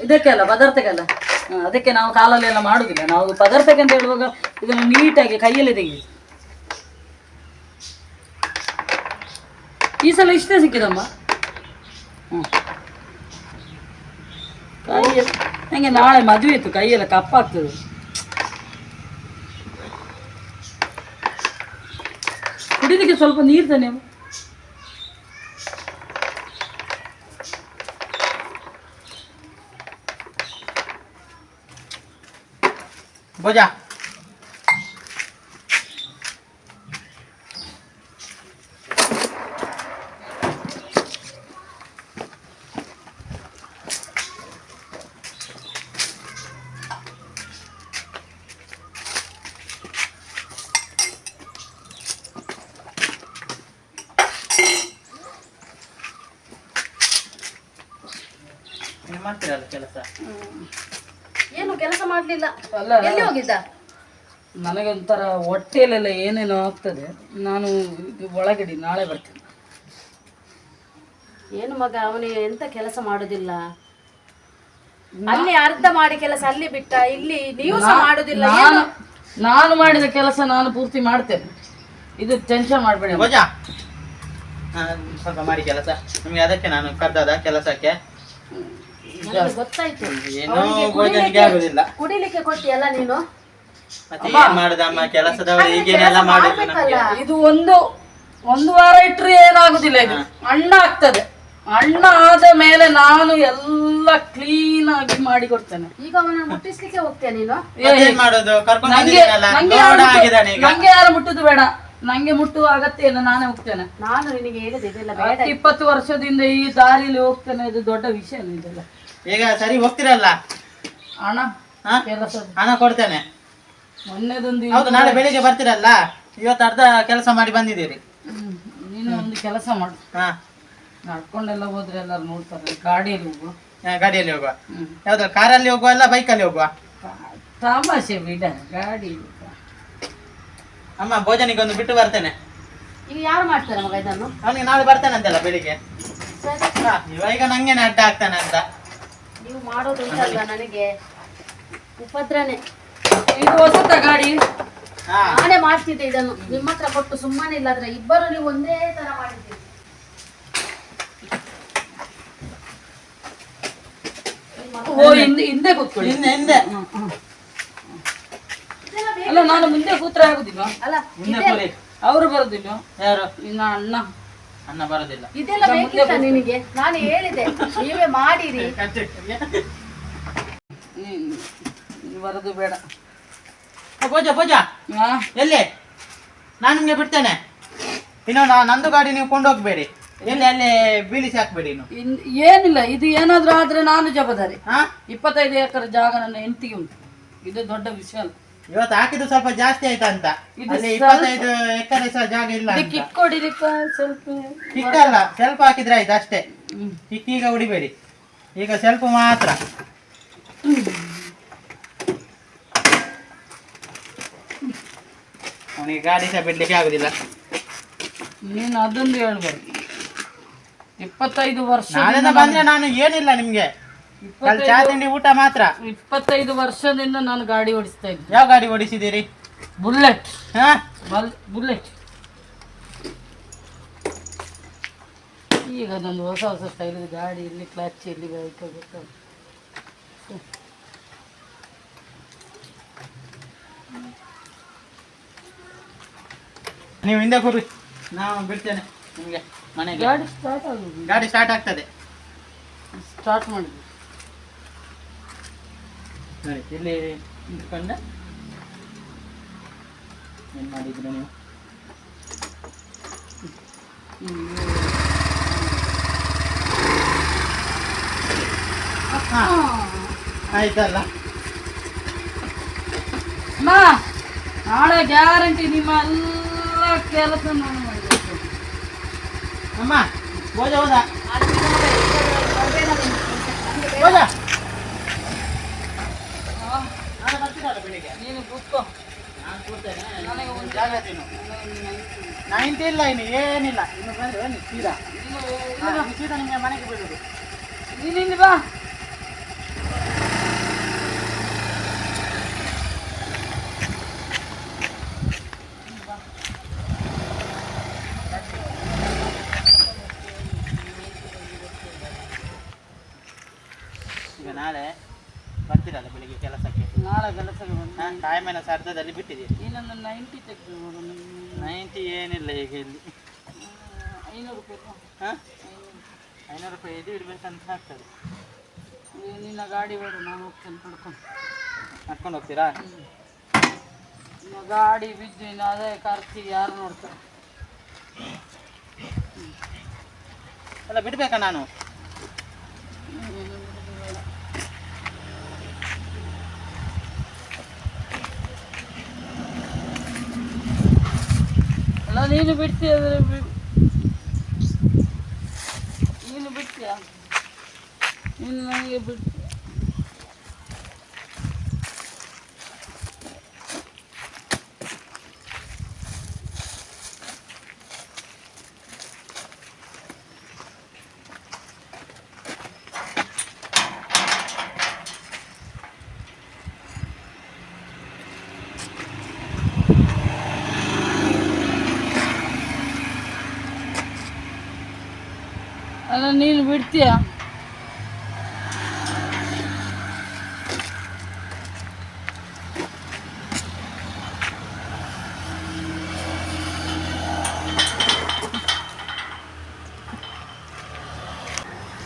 ಇದಕ್ಕೆ ಅಲ್ಲ ಪದಾರ್ಥಕ್ಕೆಲ್ಲ ಅದಕ್ಕೆ ನಾವು ಕಾಲಲ್ಲೆಲ್ಲ ಮಾಡುದಿಲ್ಲ. ನಾವು ಪದಾರ್ಥಕ್ಕೆ ಅಂತ ಹೇಳುವಾಗ ಇದನ್ನು ನೀಟಾಗಿ ಕೈಯಲ್ಲಿ ತೆಗೆದು ಈ ಸಲ ಇಷ್ಟೇ ಸಿಕ್ಕಿದಮ್ಮ ಹ್ಮ್. ಕೈಯಲ್ಲಿ ನನಗೆ ನಾಳೆ ಮದುವೆ ಇತ್ತು, ಕೈಯೆಲ್ಲ ಕಪ್ಪಾಗ್ತದೆ ಕುಡಿಲಿಕ್ಕೆ ಸ್ವಲ್ಪ ನೀರು ತಾನೆ ಅಮ್ಮ? ಭೋಜ ನೀವು ಮಾಡ್ತೀರಲ್ಲ ಕೆಲಸ ಏನು ಕೆಲಸ ಮಾಡ್ಲಿಲ್ಲ ಅಲ್ಲ ಎಲ್ಲಿ ಹೋಗಿದ್ದ ನನಗೊಂಥರ ಹೊಟ್ಟೆಯಲ್ಲೆಲ್ಲ ಏನೇನೋ ಆಗ್ತದೆ ನಾನು ಇದು ಒಳಗಡೆ ನಾಳೆ ಬರ್ತೇನೆ. ಏನು ಮಗ ಅವನಿಗೆ ಎಂತ ಕೆಲಸ ಮಾಡುದಿಲ್ಲ? ಅಲ್ಲಿ ಅರ್ಧ ಮಾಡಿ ಕೆಲಸ ಅಲ್ಲಿ ಬಿಟ್ಟ ಇಲ್ಲಿ ನೀವು ಸಹ ಮಾಡುದಿಲ್ಲ. ನಾನು ನಾನು ಮಾಡಿದ ಕೆಲಸ ನಾನು ಪೂರ್ತಿ ಮಾಡ್ತೇನೆ. ಇದು ಟೆನ್ಷನ್ ಮಾಡಬೇಡಿ ಭೋಜ. ಸ್ವಲ್ಪ ಮಾಡಿ ಕೆಲಸ. ನಿಮ್ಗೆ ಅದಕ್ಕೆ ನಾನು ಕರ್ದದ ಕೆಲಸಕ್ಕೆ. ನನಗೆ ಗೊತ್ತಾಯ್ತು. ಏನೋ ಅವನಿಗೆ ಭೋಜನಿಗೆ ಆಗುದಿಲ್ಲ. ಕುಡಿಲಿಕ್ಕೆ ಕೊಟ್ಟಿಯಲ್ಲ ನೀನು? ಮತ್ತೆ ಏನ್ ಮಾಡುದಮ್ಮ ಕೆಲಸದವರು ಈಗೇನೆಲ್ಲ ಮಾಡುದು ನಮ್ಗೆ. ಇದು ಒಂದು ಒಂದು ವಾರ ಇಟ್ರೆ ಏನಾಗುದಿಲ್ಲ ಇದು. ಅಣ್ಣ ಆಗ್ತದೆ. ಅಣ್ಣ ಆದ ಮೇಲೆ ನಾನು ಎಲ್ಲ ಕ್ಲೀನ್ ಆಗಿ ಮಾಡಿ ಕೊಡ್ತೇನೆ ಈಗ ಅವನ ಮುಟ್ಟಿಸ್ಲಿಕ್ಕೆ ಹೋಗ್ತೇನೆ ನೀನು? ಮತ್ತೇನ್ ಮಾಡೋದು? ಕರ್ಕೊಂಡು ನಂಗೆ ಬಂದಿದ್ದೀನಲ್ಲ? ನಂಗೆ ದೊಡ್ಡ ಯಾರು ಆಗಿದ್ದಾನೆ ಮುಟ್ಟು- ಈಗ. ನಂಗೆ ಯಾರು ಮುಟ್ಟುದು ಬೇಡ. ನಂಗೆ ಮುಟ್ಟುವ ಅಗತ್ಯ ಇಲ್ಲ ನಾನೇ ಹೋಗ್ತೇನೆ. ನಾನು ನಿನಗೆ ಹೇಳಿದೆ ಇದೆಲ್ಲ ಬೇಡ ಹತ್ತು ಇಪ್ಪತ್ತು ವರ್ಷದಿಂದ ಈ ದಾರಿಯಲ್ಲಿ ಹೋಗ್ತೇನೆ ಇದು ದೊಡ್ಡ ವಿಷಯ ಇದೆಲ್ಲ. ಈಗ ಸರಿ ಹೋಗ್ತಿರಲ್ಲ? ಹಣ ಹಾ? ಕೆಲಸ ಹಣ ಕೊಡ್ತೇನೆ. ಮೊನ್ನೆದೊಂದು ಹೌದು ನಾಳೆ ಬೆಳಿಗ್ಗೆ ಬರ್ತೀರಲ್ಲ? ಇವತ್ತು ಅರ್ಧ ಕೆಲಸ ಮಾಡಿ ಬಂದಿದ್ದೀರಿ. ನೀನು ಒಂದು ಕೆಲಸ ಮಾಡು. ಹಾ. ನಡ್ಕೊಂಡೆಲ್ಲ ಹೋದ್ರೆ ಎಲ್ಲರೂ ನೋಡ್ತಾರೆ ಗಾಡಿಯಲ್ಲಿ ಹೋಗುವ. ಹಾ, ಗಾಡಿಯಲ್ಲಿ ಹೋಗುವ. ಯಾವ್ದು ಕಾರಲ್ಲಿ ಹೋಗುವ ಅಲ್ಲ ಬೈಕಲ್ಲಿ ಹೋಗುವ? ತಮಾಷೆ ಬಿಡ ಗಾಡಿ ಅಮ್ಮ ಭೋಜನಿಗೆ ಒಂದು ಬಿಟ್ಟು ಬರ್ತೇನೆ. ಇಲ್ಲಿ ಯಾರು ಮಾಡ್ತಾರೆ ಮಗ ಇದನ್ನು? ಅವನಿಗೆ ನಾಳೆ ಬರ್ತೇನೆ ಅಂತಲ್ಲ ಬೆಳಿಗ್ಗೆ? ಸರಿ. ಹಾ, ಇವ ಈಗ ನಂಗೇನೆ ಅಡ್ಡ ಆಗ್ತಾನೆ ಅಂತ. ನೀವು ಮಾಡೋದು ಉಂಟಲ್ಲ ನನಗೆ? ಉಪದ್ರನೆ. ಇದು ಹೊಸತ ಗಾಡಿ? ಹಾ. ನಾನೇ ಮಾಡ್ತಿದ್ದೆ ಇದನ್ನು. ನಿಮ್ಮ ಹತ್ರ ಕೊಟ್ಟು ಸುಮ್ಮನೆ ಇಲ್ಲಾದ್ರೆ ಇಬ್ಬರು ನೀವು ಒಂದೇ ತರ ಮಾಡಿದ್ದೀರಿ. ಓ ಹಿಂದೆ ಹಿಂದೆ ಕೂತ್ಕೊಳ್ಳಿ. ಹಿಂದೆ ಹಿಂದೆ. ಅಲ್ಲ ನಾನು ಮುಂದೆ ಕೂತ್ರೆ ಆಗುದಿಲ್ಲ ಅಲ್ಲ ಇದೆಲ್ಲ- ಕೂರಿ. ಅವರು ಬರುದಿಲ್ಲ ಯಾರು? ಇನ್ನ ಅಣ್ಣ. ಅಣ್ಣ ಬರೋದಿಲ್ಲ. ಇದೆಲ್ಲ ಬೇಕಿತ್ತ ನಿನಗೆ? ನಾನು ಹೇಳಿದೆ ನೀವೇ ಮಾಡಿರಿ. ಹ್ಮ್. ಬರೋದು ಬೇಡ. ಪೂಜಾ ಹಾ ಎಲ್ಲಿ? ನಾನು ನಿಮ್ಗೆ ಬಿಡ್ತೇನೆ. ಇನ್ನು ನಾ ನಂದು ಗಾಡಿ ನೀವು ಕೊಂಡೋಗ್ಬೇಡಿ. ಎಲ್ಲಿ ಅಲ್ಲಿ ಬೀಳಿಸಿ ಹಾಕ್ಬೇಡಿ ಇನ್ನು. ಇನ್- ಏನಿಲ್ಲ ಇದು ಏನಾದರೂ ಆದ್ರೆ ನಾನು ಜವಾಬ್ದಾರಿ. ಹಾ ಇಪ್ಪತ್ತೈದು ಎಕರೆ ಜಾಗ ನನ್ನ ಹೆಂಡತಿಗೆ ಉಂಟು. ಇದು ದೊಡ್ಡ ವಿಷಯ ಅಲ್ಲ. ಇವತ್ತು ಹಾಕಿದ್ದು ಸ್ವಲ್ಪ ಜಾಸ್ತಿ ಆಯ್ತಾ ಅಂತ. ಇದು ಅಲ್ಲಿ ಸ್ವಲ್ಪ- ಇಪ್ಪತ್ತೈದು ಎಕರೆ ಸಹ ಜಾಗ ಇಲ್ಲ ಇದು ಅಂತ. ಕಿಕ್ ಹೊಡಿಲಿಕ್ಕೆ ಸ್ವಲ್ಪ ಕಿಕ್ಕಲ್ಲ ಸ್ವಲ್ಪ ಹಾಕಿದ್ರೆ ಆಯ್ತು ಅಷ್ಟೇ. ಹ್ಮ್. ಈಗ ಹೊಡಿಬೇಡಿ ಈಗ ಸ್ವಲ್ಪ ಮಾತ್ರ. ಅವನಿಗೆ ಗಾಡಿ ಸಹ ಬಿಡ್ಲಿಕ್ಕೆ ಆಗುದಿಲ್ಲ. ನೀನು ಅದೊಂದು ಹೇಳ್ಬಾರ್ದು ಇಪ್ಪತ್ತೈದು ವರ್ಷ ಬಂದ್ರೆ ನಾನು ಏನಿಲ್ಲ ನಿಮ್ಗೆ. ಅಲ್ಲಿ ಚಾ ತಿಂಡಿ ಊಟ ಮಾತ್ರ. ಇಪ್ಪತ್ತೈದು ವರ್ಷದಿಂದ ನಾನು ಗಾಡಿ ಓಡಿಸ್ತಾ ಇದ್ದೆ. ಯಾವ ಗಾಡಿ ಓಡಿಸಿದ್ದೀರಿ? ಬುಲೆಟ್. ಹಾ? ಬುಲೆಟ್. ಈಗ ಅದೊಂದು ಹೊಸ ಹೊಸ ಸ್ಟೈಲ್ ಗಾಡಿ ಇಲ್ಲಿ ಕ್ಲಚ್ ಇಲ್ಲಿ ಬೈಕ್ ಗೊತ್ತಾಗ ನೀವು ಹಿಂದೆ ಕೂರಿ. ನಾವು ಬಿಡ್ತೇನೆ ನಿಮಗೆ ಮನೆಗೆ. ಗಾಡಿ ಸ್ಟಾರ್ಟ್ ಆಗುದು. ಗಾಡಿ ಸ್ಟಾರ್ಟ್ ಆಗ್ತದೆ. ಸ್ಟಾರ್ಟ್ ಮಾಡಿದ್ವಿ ಸರಿ ಇಲ್ಲಿ ನಿಂತ್ಕೊಂಡೆ ಏನು ಮಾಡಿದ್ರು ನೀವು? ಆಯ್ತಲ್ಲ. ನಾಳೆ ಗ್ಯಾರಂಟಿ ನಿಮ್ಮ ಎಲ್ಲ ಕೆಲಸ ನಾನು ಮಾಡಬೇಕು? ಅಮ್ಮ ಹೋದ ಹೋದ. ಹೋದ. ನೀನು ಕೂತ್ಕೋ. ನಾನು ಕೂರ್ತೇನೆ ನನಗೆ ಒಂದು ಜಾಗ ತಿನ್ನು. ನೈಂಟಿ ಇಲ್ಲ ಇನ್ನು ಏನಿಲ್ಲ. ಇನ್ನು ಬಂದ್ರೆ ಬನ್ನಿ ಸೀದಾ. ಹಾ, ಇನ್ನು ಸೀದಾ ನಿಮಗೆ ಮನೆಗೆ ಬಿಡೋದು ನೀನು ಇಲ್ಲಿ ಬಾ ಈಗ ನಾಳೆ ಬರ್ತೀರಲ್ಲ ಬೆಳಿಗ್ಗೆ ಕೆಲಸಕ್ಕೆ ನಾಳೆ ಕೆಲಸಕ್ಕೆ ಬಂದು ಹಾಂ ಟೈಮಿನ ಅರ್ಧದಲ್ಲಿ ಬಿಟ್ಟಿದೆ. ಇನ್ನೊಂದು ನೈಂಟಿ ತೆಗೆದು ನೈಂಟಿ ಏನಿಲ್ಲ ಈಗ ಇಲ್ಲಿ. ಐನೂರು ರೂಪಾಯಿ. ಹಾಂ? ಐನೂರು. ರೂಪಾಯಿ ಇದು ಇಡ್ಬೇಕಂತ ಆಗ್ತದೆ. ನೀನು ನಿನ್ನ ಗಾಡಿ ಬೇಡ ನಾನು ಹೋಗ್ತೇನೆ ಕಡ್ಕೊಂಡು ನಡ್ಕೊಂಡು ಹೋಗ್ತೀರಾ? ನಿನ್ನ ಗಾಡಿ ಬಿದ್ದು ಇನ್ನು ಅದೇ ಖರ್ಚಿಗೆ ಯಾರು ನೋಡ್ತಾರೆ? ಅಲ್ಲ ಬಿಡ್ಬೇಕಾ ನಾನು? ನೀನು ಬಿಡ್ತೀಯ ನೀನು ಬಿಡ್ತೀಯ? ನೀನು ನನಗೆ ಬಿಡ್ತೀಯ ಅಲ್ಲ ನೀನು ಬಿಡ್ತೀಯ?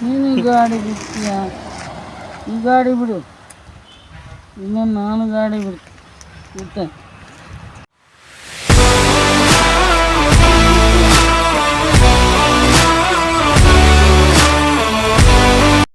ನೀನು ಗಾಡಿ ಬಿಡ್ತೀಯ? ಈ ಗಾಡಿ ಬಿಡು. ಇನ್ನು ನಾನು ಗಾಡಿ ಬಿಡ್ತೀನಿ. ಬಿಡ್ತೇನೆ